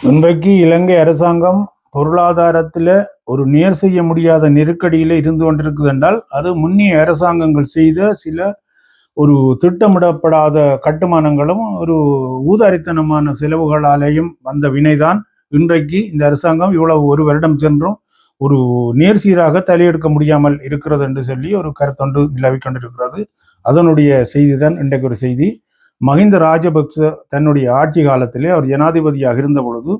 இன்றைக்கு இலங்கை அரசாங்கம் பொருளாதாரத்தில் ஒரு நேர் செய்ய முடியாத நெருக்கடியில் இருந்து கொண்டிருக்குது என்றால் அது முன்னிய அரசாங்கங்கள் செய்த சில ஒரு திட்டமிடப்படாத கட்டுமானங்களும் ஒரு ஊதாரித்தனமான செலவுகளாலேயும் வந்த வினைதான் இன்றைக்கு இந்த அரசாங்கம் இவ்வளவு ஒரு வருடம் சென்றும் ஒரு நேர்சீராக தலையெடுக்க முடியாமல் இருக்கிறது என்று சொல்லி ஒரு கருத்தொன்று நிலவிக் கொண்டிருக்கிறது. அதனுடைய செய்தி தான் இன்றைக்கு ஒரு செய்தி. மஹிந்த ராஜபக்ச தன்னுடைய ஆட்சி காலத்திலே அவர் ஜனாதிபதியாக இருந்த பொழுது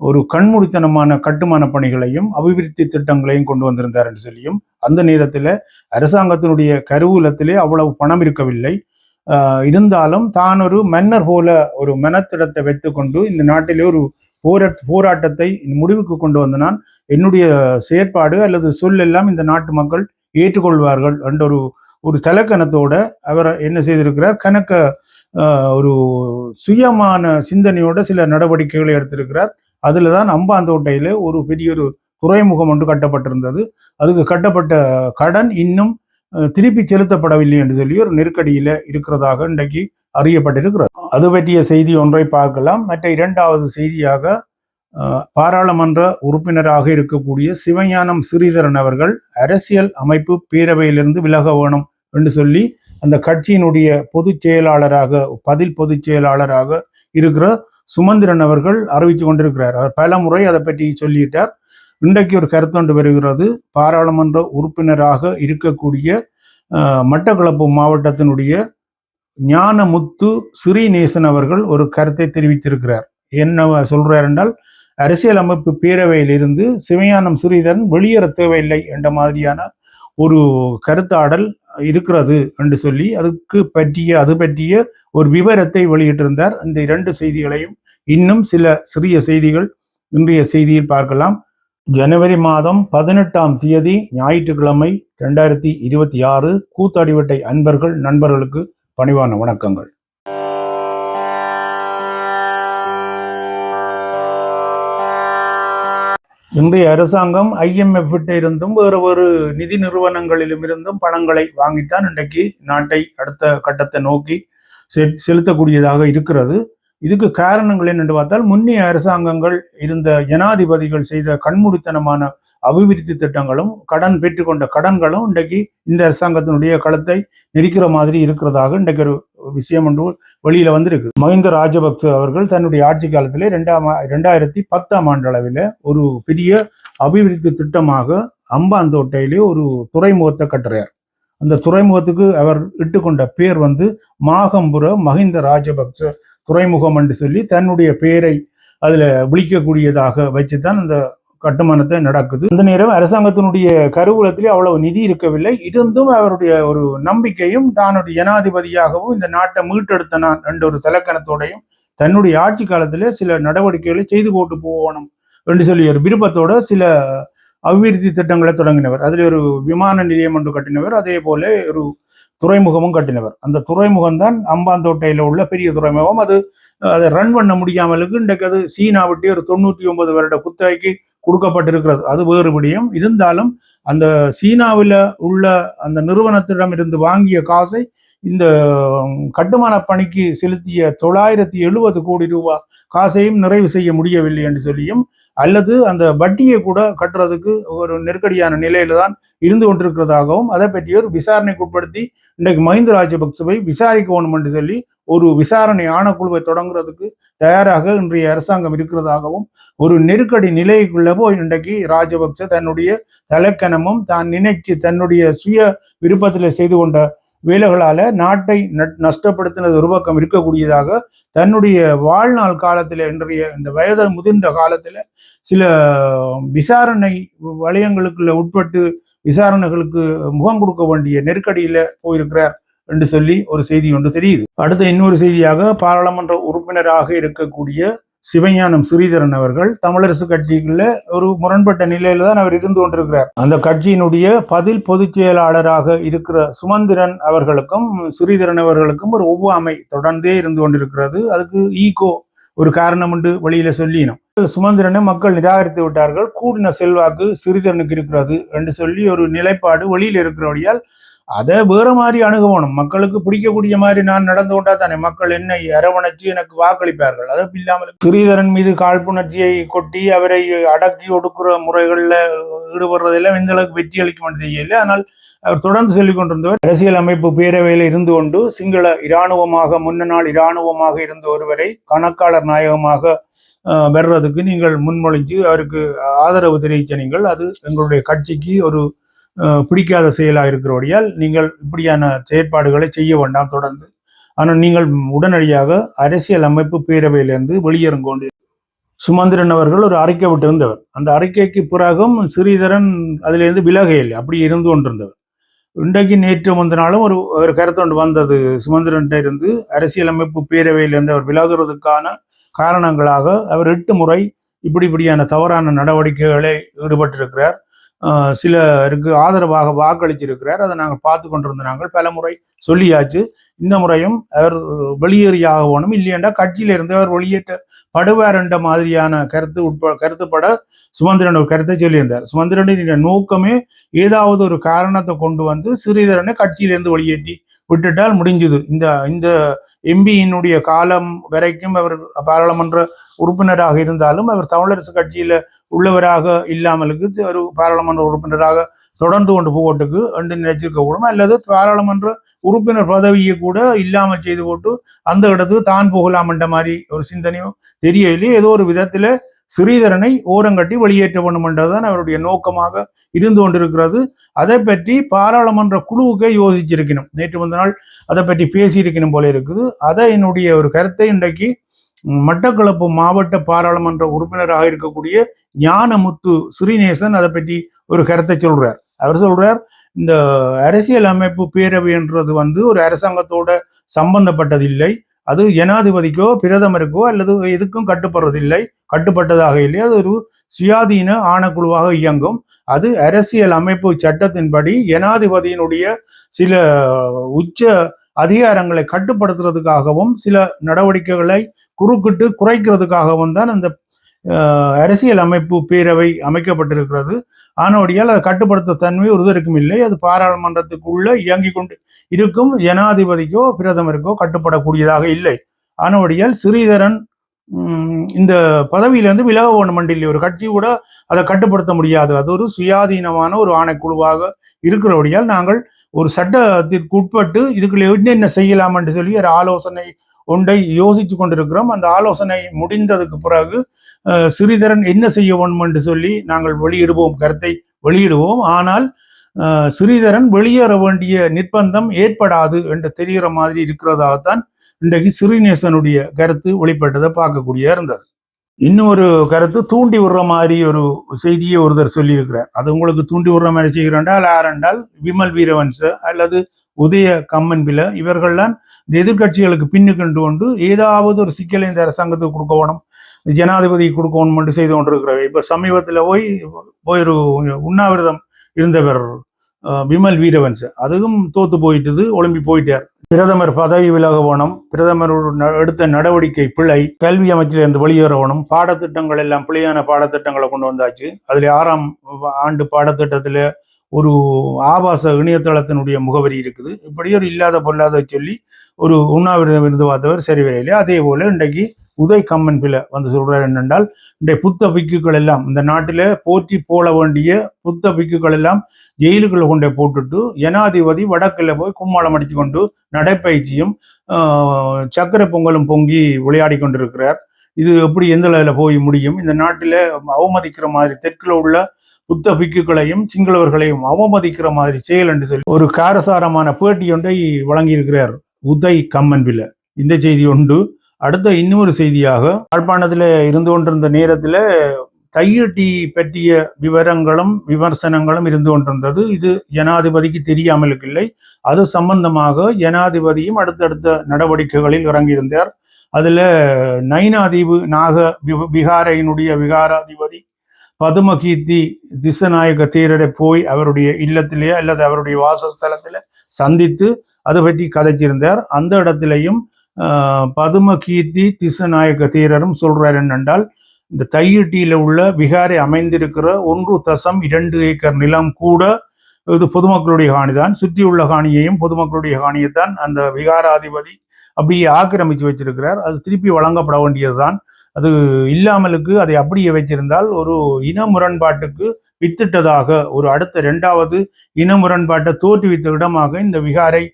ஒரு கண்மூடித்தனமான கட்டுமான பணிகளையும் அபிவிருத்தி திட்டங்களையும் கொண்டு வந்திருந்தார் என்று சொல்லியும் அந்த நேரத்தில் அரசாங்கத்தினுடைய கருவூலத்திலே அவ்வளவு பணம் இருக்கவில்லை. ஆஹ் இருந்தாலும் தான் ஒரு மன்னர் போல ஒரு மனத்திடத்தை வைத்துக்கொண்டு இந்த நாட்டிலே ஒரு போரா போராட்டத்தை முடிவுக்கு கொண்டு வந்த நான் என்னுடைய செயற்பாடு அல்லது சொல் எல்லாம் இந்த நாட்டு மக்கள் ஏற்றுக்கொள்வார்கள் என்ற ஒரு ஒரு தலைக்கணத்தோட அவர் என்ன செய்திருக்கிறார்? கணக்க ஆஹ், ஒரு சுயமான சிந்தனையோட சில நடவடிக்கைகளை எடுத்திருக்கிறார். அதில் தான் அம்பாந்தோட்டையில ஒரு பெரிய ஒரு துறைமுகம் ஒன்று கட்டப்பட்டிருந்தது. அதுக்கு கட்டப்பட்ட கடன் இன்னும் திருப்பி செலுத்தப்படவில்லை என்று சொல்லி ஒரு நெருக்கடியில இருக்கிறதாக இன்றைக்கு அறியப்பட்டிருக்கிறது. அது பற்றிய செய்தி ஒன்றை பார்க்கலாம். மற்ற இரண்டாவது செய்தியாக பாராளுமன்ற உறுப்பினராக இருக்கக்கூடிய சிவஞானம் ஸ்ரீதரன் அவர்கள் அரசியல் அமைப்பு பேரவையிலிருந்து விலக வேணும் என்று சொல்லி அந்த கட்சியினுடைய பொதுச் செயலாளராக பதில் பொதுச் செயலாளராக இருக்கிற சுமந்திரன் அவர்கள் அறிவித்து கொண்டிருக்கிறார். அவர் பல முறை அதை பற்றி சொல்லிட்டார். இன்றைக்கு ஒரு கருத்தொன்று வருகிறது. பாராளுமன்ற உறுப்பினராக இருக்கக்கூடிய மட்டக்களப்பு மாவட்டத்தினுடைய ஞானமுத்து ஸ்ரீநேசன் அவர்கள் ஒரு கருத்தை தெரிவித்திருக்கிறார். என்ன சொல்றார் என்றால் அரசியலமைப்பு பேரவையிலிருந்து சிவஞானம் ஸ்ரீதரன் வெளியேற தேவையில்லை என்ற மாதிரியான ஒரு கருத்தாடல் இருக்கிறது என்று சொல்லி அதுக்கு பற்றிய அது பற்றிய ஒரு விவரத்தை வெளியிட்டிருந்தார். இந்த இரண்டு செய்திகளையும் இன்னும் சில சிறிய செய்திகள் இன்றைய செய்தியில் பார்க்கலாம். ஜனவரி மாதம் பதினெட்டாம் தேதி ஞாயிற்றுக்கிழமை ரெண்டாயிரத்தி இருபத்தி ஆறு கூத்தாடிவட்டை அன்பர்கள் நண்பர்களுக்கு பணிவான வணக்கங்கள். இன்றைய அரசாங்கம் ஐஎம்எஃப் இருந்தும் வேறு வேறு நிதி நிறுவனங்களிலும் இருந்தும் பணங்களை வாங்கித்தான் இன்றைக்கு நாட்டை அடுத்த கட்டத்தை நோக்கி செ- செலுத்தக்கூடியதாக இருக்கிறது. இதுக்கு காரணங்கள் என்னென்று பார்த்தால் முன்னைய அரசாங்கங்கள் இருந்த ஜனாதிபதிகள் செய்த கண்மூடித்தனமான அபிவிருத்தி திட்டங்களும் கடன் பெற்றுக்கொண்ட கடன்களும் இன்றைக்கு இந்த அரசாங்கத்தினுடைய களத்தை நெரிக்கிற மாதிரி இருக்கிறதாக இன்றைக்கு ஒரு விஷயம் ஒன்று வெளியில வந்திருக்கு. மஹிந்த ராஜபக்ச அவர்கள் தன்னுடைய ஆட்சி காலத்திலே ரெண்டாம் ரெண்டாயிரத்தி பத்தாம் ஆண்டு அளவில் ஒரு பெரிய அபிவிருத்தி திட்டமாக அம்பாந்தோட்டையிலே ஒரு துறைமுகத்தை கட்டுறார். அந்த துறைமுகத்துக்கு அவர் இட்டுக்கொண்ட பேர் வந்து மாகம்புர மஹிந்த ராஜபக்ச துறைமுகம் என்று சொல்லி தன்னுடைய பெயரை அதில் விழிக்கக்கூடியதாக வச்சு தான் அந்த கட்டுமானத்தை நடக்குது. அந்த நேரம் அரசாங்கத்தினுடைய கருவூலத்திலே அவ்வளவு நிதி இருக்கவில்லை. இருந்தும் அவருடைய ஒரு நம்பிக்கையும் தானுடைய ஜனாதிபதியாகவும் இந்த நாட்டை மீட்டெடுத்த நான் என்ற ஒரு தலக்கணத்தோடையும் தன்னுடைய ஆட்சி காலத்திலே சில நடவடிக்கைகளை செய்து போட்டு போகணும் என்று சொல்லி ஒரு விருப்பத்தோட சில அபிவிருத்தி திட்டங்களை தொடங்கினவர். அதில் ஒரு விமான நிலையம் ஒன்று கட்டினவர். அதே போல ஒரு துறைமுகமும் கட்டினவர். அந்த துறைமுகம் தான் அம்பாந்தோட்டையில் உள்ள பெரிய துறைமுகம். அது அதை ரன் பண்ண முடியாமலுக்கு இன்றைக்கு அது சீனா விட்டு ஒரு தொண்ணூற்றி ஒன்பது வருட குத்தகைக்கு கொடுக்கப்பட்டிருக்கிறது. அது வேறுபடியும் இருந்தாலும் அந்த சீனாவில் உள்ள அந்த நிறுவனத்திடம் இருந்து வாங்கிய காசை இந்த கட்டுமான பணிக்கு செலுத்திய தொள்ளாயிரத்தி எழுபது கோடி ரூபாய் காசையும் நிறைவு செய்ய முடியவில்லை என்று சொல்லியும் அல்லது அந்த வட்டியை கூட கட்டுறதுக்கு ஒரு நெருக்கடியான நிலையில தான் இருந்து கொண்டிருக்கிறதாகவும் அதை பற்றி ஒரு விசாரணைக்கு உட்படுத்தி இன்றைக்கு மஹிந்த ராஜபக்சவை விசாரிக்க வேணும் என்று சொல்லி ஒரு விசாரணை ஆணைக்குழுவை தொடங்குறதுக்கு தயாராக இன்றைய அரசாங்கம் இருக்கிறதாகவும் ஒரு நெருக்கடி நிலைக்குள்ள போய் இன்றைக்கு ராஜபக்ச தன்னுடைய தலைக்கணமும் தான் நினைச்சு தன்னுடைய சுய விருப்பத்தில் செய்து கொண்ட வேலைகளால நாட்டை நட்- நஷ்டப்படுத்தினது ஒரு பக்கம் இருக்கக்கூடியதாக தன்னுடைய வாழ்நாள் காலத்துல இன்றைய இந்த வயது முதிர்ந்த காலத்துல சில விசாரணை வளையங்களுக்குள்ள உட்பட்டு விசாரணைகளுக்கு முகம் கொடுக்க வேண்டிய நெருக்கடியில போயிருக்கிறார் என்று சொல்லி ஒரு செய்தி ஒன்று தெரியுது. அடுத்த இன்னொரு செய்தியாக பாராளுமன்ற உறுப்பினராக இருக்கக்கூடிய சிவஞானம் ஸ்ரீதரன் அவர்கள் தமிழரசு கட்சிக்குள்ள ஒரு முரண்பட்ட நிலையில தான் அவர் இருந்து கொண்டிருக்கிறார். அந்த கட்சியினுடைய பதில் பொதுச் செயலாளராக இருக்கிற சுமந்திரன் அவர்களுக்கும் ஸ்ரீதரன் அவர்களுக்கும் ஒரு ஒவ்வாமை தொடர்ந்தே இருந்து கொண்டிருக்கிறது. அதுக்கு ஈகோ ஒரு காரணம் என்று வெளியில சொல்லினோம். சுமந்திரனை மக்கள் நிராகரித்து விட்டார்கள். கூடின செல்வாக்கு சிறிதரனுக்கு இருக்கிறது என்று சொல்லி ஒரு நிலைப்பாடு வெளியில் இருக்கிறபடியால் அதை வேற மாதிரி அணுகணும். மக்களுக்கு பிடிக்கக்கூடிய மாதிரி நான் நடந்து கொண்டா தானே? மக்கள் என்னை அரவணைச்சு எனக்கு வாக்களிப்பார்கள். அது இல்லாமல் ஸ்ரீதரன் மீது காழ்ப்புணர்ச்சியை கொட்டி அவரை அடக்கி ஒடுக்குற முறைகளில் ஈடுபடுறதெல்லாம் இந்த அளவுக்கு வெற்றி அளிக்க தெரியல. ஆனால் அவர் தொடர்ந்து சொல்லிக் கொண்டிருந்தவர் அரசியல் அமைப்பு பேரவையில் இருந்து கொண்டு சிங்கள இராணுவமாக முன்ன நாள் இராணுவமாக இருந்த ஒருவரை கணக்காளர் நாயகமாக வர்றதுக்கு நீங்கள் முன்மொழிஞ்சு அவருக்கு ஆதரவு தெரிவித்த நீங்கள் அது எங்களுடைய கட்சிக்கு ஒரு பிடிக்காத செயலாக இருக்கிறபடியால் நீங்கள் இப்படியான செயற்பாடுகளை செய்ய வேண்டாம் தொடர்ந்து. ஆனால் நீங்கள் உடனடியாக அரசியல் அமைப்பு பேரவையிலிருந்து வெளியேறுங்கொண்டு. சுமந்திரன் அவர்கள் ஒரு அறிக்கை விட்டிருந்தவர். அந்த அறிக்கைக்கு பிறகும் ஸ்ரீதரன் அதிலிருந்து விலகையில் அப்படி இருந்து கொண்டிருந்தவர். இன்றைக்கு நேற்று முந்தினாலும் நாளும் ஒரு ஒரு கருத்தொண்டு வந்தது. சுமந்திரன்ட்ட இருந்து அரசியலமைப்பு பேரவையிலிருந்து அவர் விலகுறதுக்கான காரணங்களாக அவர் எட்டு முறை இப்படி இப்படியான தவறான நடவடிக்கைகளை ஈடுபட்டிருக்கிறார். சிலருக்கு ஆதரவாக வாக்களிச்சிருக்கிறார். அதை நாங்கள் பார்த்து கொண்டிருந்த நாங்கள் பல முறை சொல்லியாச்சு. இந்த முறையும் அவர் வெளியேறியாக போகணும் இல்லையென்றா கட்சியிலிருந்து அவர் வெளியேற்றப்படுவார் என்ற மாதிரியான கருத்து உட்ப கருத்துப்பட சுமந்திரன் ஒரு கருத்தை சொல்லியிருந்தார். சுமந்திரனின் நோக்கமே ஏதாவது ஒரு காரணத்தை கொண்டு வந்து சிறிதரனை கட்சியிலிருந்து வெளியேற்றி விட்டுட்டால் முடிஞ்சது. இந்த இந்த எம்பியினுடைய காலம் வரைக்கும் அவர் பாராளுமன்ற உறுப்பினராக இருந்தாலும் அவர் தமிழரசு கட்சியில் உள்ளவராக இல்லாமலுக்கு ஒரு பாராளுமன்ற உறுப்பினராக தொடர்ந்து கொண்டு போகட்டுக்கு என்று நினைச்சிருக்க கூடும். அல்லது பாராளுமன்ற உறுப்பினர் பதவியை கூட இல்லாமல் செய்து போட்டு அந்த இடத்துக்கு தான் போகலாம் என்ற மாதிரி ஒரு சிந்தனையும் தெரியவில்லை. ஏதோ ஒரு விதத்தில் ஸ்ரீதரனை ஓரங்கட்டி வெளியேற்ற வேண்டும் என்றதுதான் அவருடைய நோக்கமாக இருந்து கொண்டிருக்கிறது. அதை பற்றி பாராளுமன்ற குழுவுக்கே யோசிச்சிருக்கணும். நேற்று முந்த நாள் அதை பற்றி பேசியிருக்கணும் போல இருக்குது. அதை என்னுடைய ஒரு கருத்தை இன்றைக்கு மட்டக்களப்பு மாவட்ட பாராளுமன்ற உறுப்பினராக இருக்கக்கூடிய ஞானமுத்து ஸ்ரீநேசன் அதை பற்றி ஒரு கருத்தை சொல்றார். அவர் சொல்றார் இந்த அரசியல் அமைப்பு பேரவைன்றது வந்து ஒரு அரசாங்கத்தோட சம்பந்தப்பட்டதில்லை. அது ஜனாதிபதிக்கோ பிரதமருக்கோ அல்லது எதுக்கும் கட்டுப்படுறதில்லை கட்டுப்பட்டதாக இல்லை. அது ஒரு சுயாதீன ஆணைக்குழுவாக இயங்கும். அது அரசியல் அமைப்பு சட்டத்தின்படி ஜனாதிபதியினுடைய சில உச்ச அதிகாரங்களை கட்டுப்படுத்துறதுக்காகவும் சில நடவடிக்கைகளை குறுக்கிட்டு குறைக்கிறதுக்காகவும் தான் அந்த அரசியல் அமைப்பு பேரவை அமைக்கப்பட்டிருக்கிறது. ஆனோடியால் அதை கட்டுப்படுத்த தன்மை ஒருவருக்கும் இல்லை. அது பாராளுமன்றத்துக்குள்ள இயங்கிக் கொண்டு இருக்கும் ஜனாதிபதிக்கோ பிரதமருக்கோ கட்டுப்படக்கூடியதாக இல்லை. ஆனோடியால் ஸ்ரீதரன் உம், இந்த பதவியிலிருந்து விலக வேண்டுமென்றில்லை ஒரு கட்சி கூட அதை கட்டுப்படுத்த முடியாது. அது ஒரு சுயாதீனமான ஒரு ஆணைக்குழுவாக இருக்கிறபடியால் நாங்கள் ஒரு சட்டத்திற்கு உட்பட்டு இதுக்குள்ள என்னென்ன செய்யலாம் என்று சொல்லி ஒரு ஆலோசனை ஒன்றை யோசித்து கொண்டிருக்கிறோம். அந்த ஆலோசனை முடிந்ததுக்கு பிறகு அஹ், ஸ்ரீதரன் என்ன செய்ய வேண்டும் என்று சொல்லி நாங்கள் வெளியிடுவோம் கருத்தை வெளியிடுவோம். ஆனால் அஹ், ஸ்ரீதரன் வெளியேற வேண்டிய நிர்பந்தம் ஏற்படாது என்று தெரிகிற மாதிரி இருக்கிறதாகத்தான் இன்றைக்கு ஸ்ரீநேசனுடைய கருத்து வெளிப்பட்டதை பார்க்கக்கூடிய இருந்தது. இன்னொரு கருத்து தூண்டி விடுற மாதிரி ஒரு செய்தியை ஒருத்தர் சொல்லியிருக்கிறார். அது உங்களுக்கு தூண்டி விடுற மாதிரி செய்கிறாண்டால் யாரென்றால் விமல் வீரவன்ச அல்லது உதய கம்மன் பில இவர்கள்லாம் இந்த எதிர்க்கட்சிகளுக்கு பின்னுக்கண்டு கொண்டு ஏதாவது ஒரு சிக்கலை இந்த அரசாங்கத்துக்கு கொடுக்க வேணும் ஜனாதிபதி கொடுக்கணும் என்று செய்து கொண்டிருக்கிறார். இப்போ சமீபத்தில் போய் போய் ஒரு உண்ணாவிரதம் இருந்தவர் விமல் வீரவன்ச. அதுவும் தோத்து போயிட்டது ஒளிம்பி போயிட்டார். பிரதமர் பதவி விலக வேணும் பிரதமர் எடுத்த நடவடிக்கை பிழை கல்வி அமைச்சிலிருந்து வெளியேற வேணும் பாடத்திட்டங்கள் எல்லாம் பிழையான பாடத்திட்டங்களை கொண்டு வந்தாச்சு. அதில் ஆறாம் ஆண்டு பாடத்திட்டத்தில் ஒரு ஆபாச இணையதளத்தினுடைய முகவரி இருக்குது. இப்படி ஒரு இல்லாத பொல்லாத சொல்லி ஒரு உண்ணாவிரதம் இருந்து பார்த்தவர் சரி வரையிலே அதே போல இன்றைக்கு உதய் கம்மன் பிள்ளை வந்து சொல்றாரு என்னென்றால் இன்றைய புத்த பிக்குகள் எல்லாம் இந்த நாட்டில போற்றி போல வேண்டிய புத்த பிக்குகள் எல்லாம் ஜெயிலுக்குள்ள கொண்டே போட்டுட்டு ஜனாதிபதி வடக்கில் போய் கும்மாளம் அடித்து கொண்டு நடைப்பயிற்சியும் சக்கர சக்கரை பொங்கலும் பொங்கி விளையாடி கொண்டிருக்கிறார் இது எப்படி எந்த அளவில் போய் முடியும்? இந்த நாட்டில அவமதிக்கிற மாதிரி தெற்குல உள்ள புத்த பிக்குகளையும் சிங்களவர்களையும் அவமதிக்கிற மாதிரி செயல் என்று சொல்லி ஒரு காரசாரமான பேட்டி ஒன்றை வழங்கியிருக்கிறார் உதய் கம்மன் பிள்ளை இந்த செய்தி உண்டு. அடுத்த இன்னொரு செய்தியாக யாழ்ப்பாணத்தில் இருந்து கொண்டிருந்த நேரத்தில் தையட்டி பற்றிய விவரங்களும் விமர்சனங்களும் இருந்து கொண்டிருந்தது. இது ஜனாதிபதிக்கு தெரியாமலுக்கு இல்லை. அது சம்பந்தமாக ஜனாதிபதியும் அடுத்தடுத்த நடவடிக்கைகளில் இறங்கியிருந்தார். அதுல நைனாதீவு நாக வி- விகாரையினுடைய விகாராதிபதி பதுமகீர்த்தி திசநாயக தீரரை போய் அவருடைய இல்லத்திலேயே அல்லது அவருடைய வாசஸ்தலத்திலே சந்தித்து அதை பற்றி கதைச்சிருந்தார். அந்த இடத்திலையும் ஆஹ், பதுமகீர்த்தி திசநாயக தீரரும் சொல்றார் என்னென்றால் இந்த தையீட்டியில் உள்ள விகாரை அமைந்திருக்கிற ஒன்று தசம் இரண்டு ஏக்கர் நிலம் கூட இது பொதுமக்களுடைய காணிதான். சுற்றியுள்ள காணியையும் பொதுமக்களுடைய காணியைத்தான் அந்த விகாராதிபதி அப்படியே ஆக்கிரமித்து வச்சிருக்கிறார். அது திருப்பி வழங்கப்பட வேண்டியதுதான். அது இல்லாமலுக்கு அதை அப்படியே வைத்திருந்தால் ஒரு இன முரண்பாட்டுக்கு வித்திட்டதாக ஒரு அடுத்த இரண்டாவது இன முரண்பாட்டை தோற்றுவித்த இடமாக இந்த விகாரை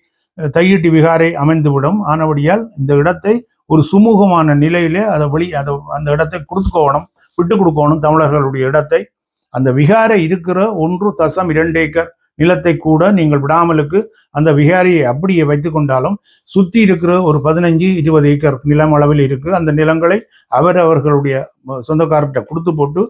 தையிட்டி விகாரை அமைந்துவிடும். ஆனபடியால் இந்த இடத்தை ஒரு சுமூகமான நிலையிலே அதை வெளி அதை அந்த இடத்தை கொடுத்துக்கோணும் விட்டு கொடுக்கணும் தமிழர்களுடைய இடத்தை. அந்த விகாரை இருக்கிற ஒன்று தசம் இரண்டு ஏக்கர் நிலத்தை கூட நீங்கள் விடாமலுக்கு அந்த விகாரியை அப்படியே வைத்து கொண்டாலும் சுற்றி இருக்கிற ஒரு பதினஞ்சு இருபது ஏக்கர் நிலம் அளவில் இருக்குது அந்த நிலங்களை அவர் அவர்களுடைய சொந்தக்காரர்கிட்ட கொடுத்து போட்டு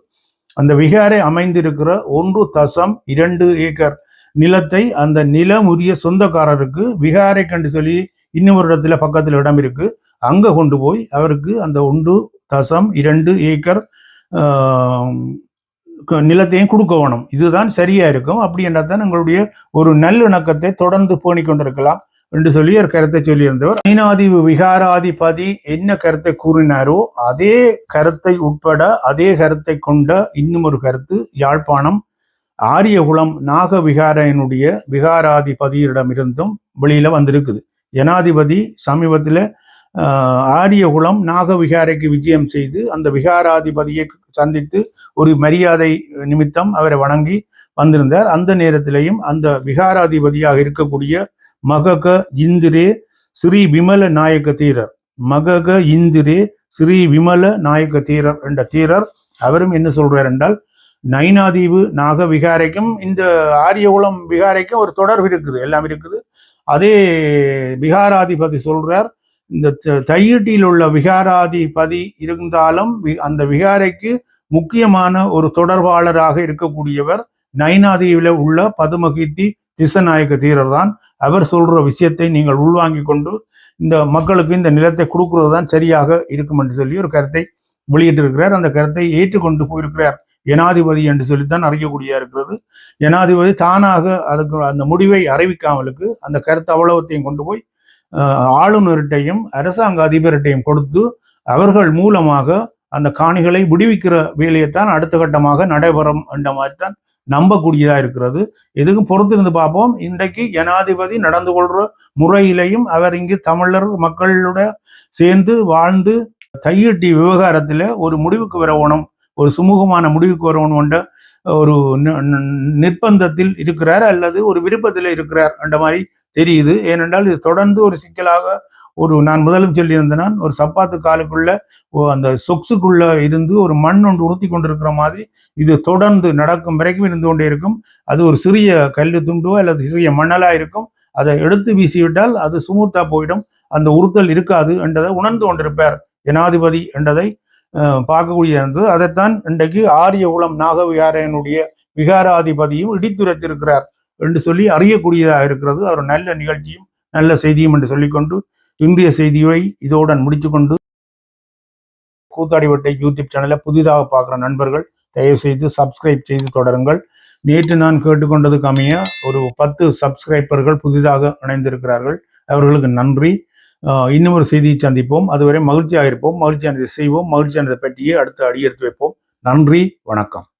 அந்த விகாரை அமைந்திருக்கிற ஒன்று தசம் இரண்டு ஏக்கர் நிலத்தை அந்த நிலம் உரிய சொந்தக்காரருக்கு விகாரை கண்டு சொல்லி இன்னும் ஒரு இடத்துல பக்கத்தில் இடம் இருக்கு. அங்க கொண்டு போய் அவருக்கு அந்த ஒன்று தசம் இரண்டு ஏக்கர் நிலத்தையும் கொடுக்க வேணும். இதுதான் சரியா இருக்கும். அப்படி என்றால் தான் எங்களுடைய ஒரு நல்லிணக்கத்தை தொடர்ந்து போனி கொண்டிருக்கலாம் என்று சொல்லி ஒரு கருத்தை சொல்லியிருந்தவர். மீனாதி விகாராதிபதி என்ன கருத்தை கூறினாரோ அதே கருத்தை உட்பட அதே கருத்தை கொண்ட இன்னும் ஒரு கருத்து யாழ்ப்பாணம் ஆரியகுளம் நாக விகாரனுடைய விகாராதிபதியிடமிருந்தும் வெளியில வந்திருக்குது. ஜனாதிபதி சமீபத்தில் ஆரியகுளம் நாகவிகாரைக்கு விஜயம் செய்து அந்த விகாராதிபதியை சந்தித்து ஒரு மரியாதை நிமித்தம் அவரை வணங்கி வந்திருந்தார். அந்த நேரத்திலையும் அந்த விகாராதிபதியாக இருக்கக்கூடிய மகக இந்திரே ஸ்ரீ விமல நாயக்க தீரர் மகக இந்திரே ஸ்ரீ விமல நாயக்க தீரர் என்ற தீரர் அவரும் என்ன சொல்றார் என்றால் நைனாதீவு நாக விகாரைக்கும் இந்த ஆரியகுளம் விகாரைக்கும் ஒரு தொடர்பு இருக்குது எல்லாம் இருக்குது. அதே விகாராதிபதி சொல்றார் இந்த தையீட்டில் உள்ள விகாராதிபதி இருந்தாலும் அந்த விகாரைக்கு முக்கியமான ஒரு தொடர்பாளராக இருக்கக்கூடியவர் நைனாதீவில் உள்ள பதுமகீர்த்தி திசநாயக்க தீரர் தான் அவர் சொல்ற விஷயத்தை நீங்கள் உள்வாங்கி கொண்டு இந்த மக்களுக்கு இந்த நிலத்தை கொடுக்கறது தான் சரியாக இருக்கும் என்று சொல்லி ஒரு கருத்தை வெளியிட்டிருக்கிறார். அந்த கருத்தை ஏற்றுக்கொண்டு போயிருக்கிறார். ஜனாதிபதி என்று சொல்லித்தான் அறியக்கூடிய இருக்கிறது. ஜனாதிபதி தானாக அதுக்கு அந்த முடிவை அறிவிக்காமலுக்கு அந்த கருத்து அவ்வளவத்தையும் கொண்டு போய் ஆளுநர்கிட்டையும் அரசாங்க அதிபர்கிட்டையும் கொடுத்து அவர்கள் மூலமாக அந்த காணிகளை விடுவிக்கிற வேலையைத்தான் அடுத்த கட்டமாக நடைபெறும் என்ற மாதிரி தான் நம்பக்கூடியதா இருக்கிறது. எதுக்கும் பொறுத்திருந்து பார்ப்போம். இன்றைக்கு ஜனாதிபதி நடந்து கொள்ற முறையிலையும் அவர் இங்கு தமிழர் மக்களோட சேர்ந்து வாழ்ந்து தையட்டி விவகாரத்தில் ஒரு முடிவுக்கு வரணும் ஒரு சுமூகமான முடிவுக்கு வரவன் கொண்ட ஒரு நிர்பந்தத்தில் இருக்கிறார் அல்லது ஒரு விருப்பத்தில் இருக்கிறார் என்ற மாதிரி தெரியுது. ஏனென்றால் இது தொடர்ந்து ஒரு சிக்கலாக ஒரு நான் முதலும் சொல்லியிருந்தேன் ஒரு சப்பாத்து காலுக்குள்ள அந்த சொக்ஸுக்குள்ள இருந்து ஒரு மண் ஒன்று உறுத்தி கொண்டிருக்கிற மாதிரி இது தொடர்ந்து நடக்கும் வரைக்கும் இருந்து கொண்டே இருக்கும். அது ஒரு சிறிய கல் துண்டோ அல்லது சிறிய மணலாக இருக்கும். அதை எடுத்து வீசிவிட்டால் அது சுமூத்தா போயிடும். அந்த உறுத்தல் இருக்காது என்றதை உணர்ந்து கொண்டிருப்பார் ஜனாதிபதி என்றதை பார்க்கக்கூடிய இருந்தது. அதைத்தான் இன்றைக்கு ஆரிய உளம் நாகவிகாரனுடைய விகாராதிபதியும் இடித்துரைத்திருக்கிறார் என்று சொல்லி அறியக்கூடியதாக இருக்கிறது. அவர் நல்ல நிகழ்ச்சியும் நல்ல செய்தியும் என்று சொல்லிக்கொண்டு இந்திய செய்தியை இதோடன் முடித்துக்கொண்டு கூத்தாடிவட்டை யூடியூப் சேனலை புதிதாக பார்க்குற நண்பர்கள் தயவு செய்து சப்ஸ்கிரைப் செய்து தொடருங்கள். நேற்று நான் கேட்டுக்கொண்டதுக்கு அமைய ஒரு பத்து சப்ஸ்கிரைபர்கள் புதிதாக இணைந்திருக்கிறார்கள். அவர்களுக்கு நன்றி. இன்னும் ஒரு செய்தியை சந்திப்போம். அதுவரை மகிழ்ச்சியாக இருப்போம். மகிழ்ச்சியானதை செய்வோம். மகிழ்ச்சியானதை பற்றியே அடுத்து அடியெடுத்து வைப்போம். நன்றி. வணக்கம்.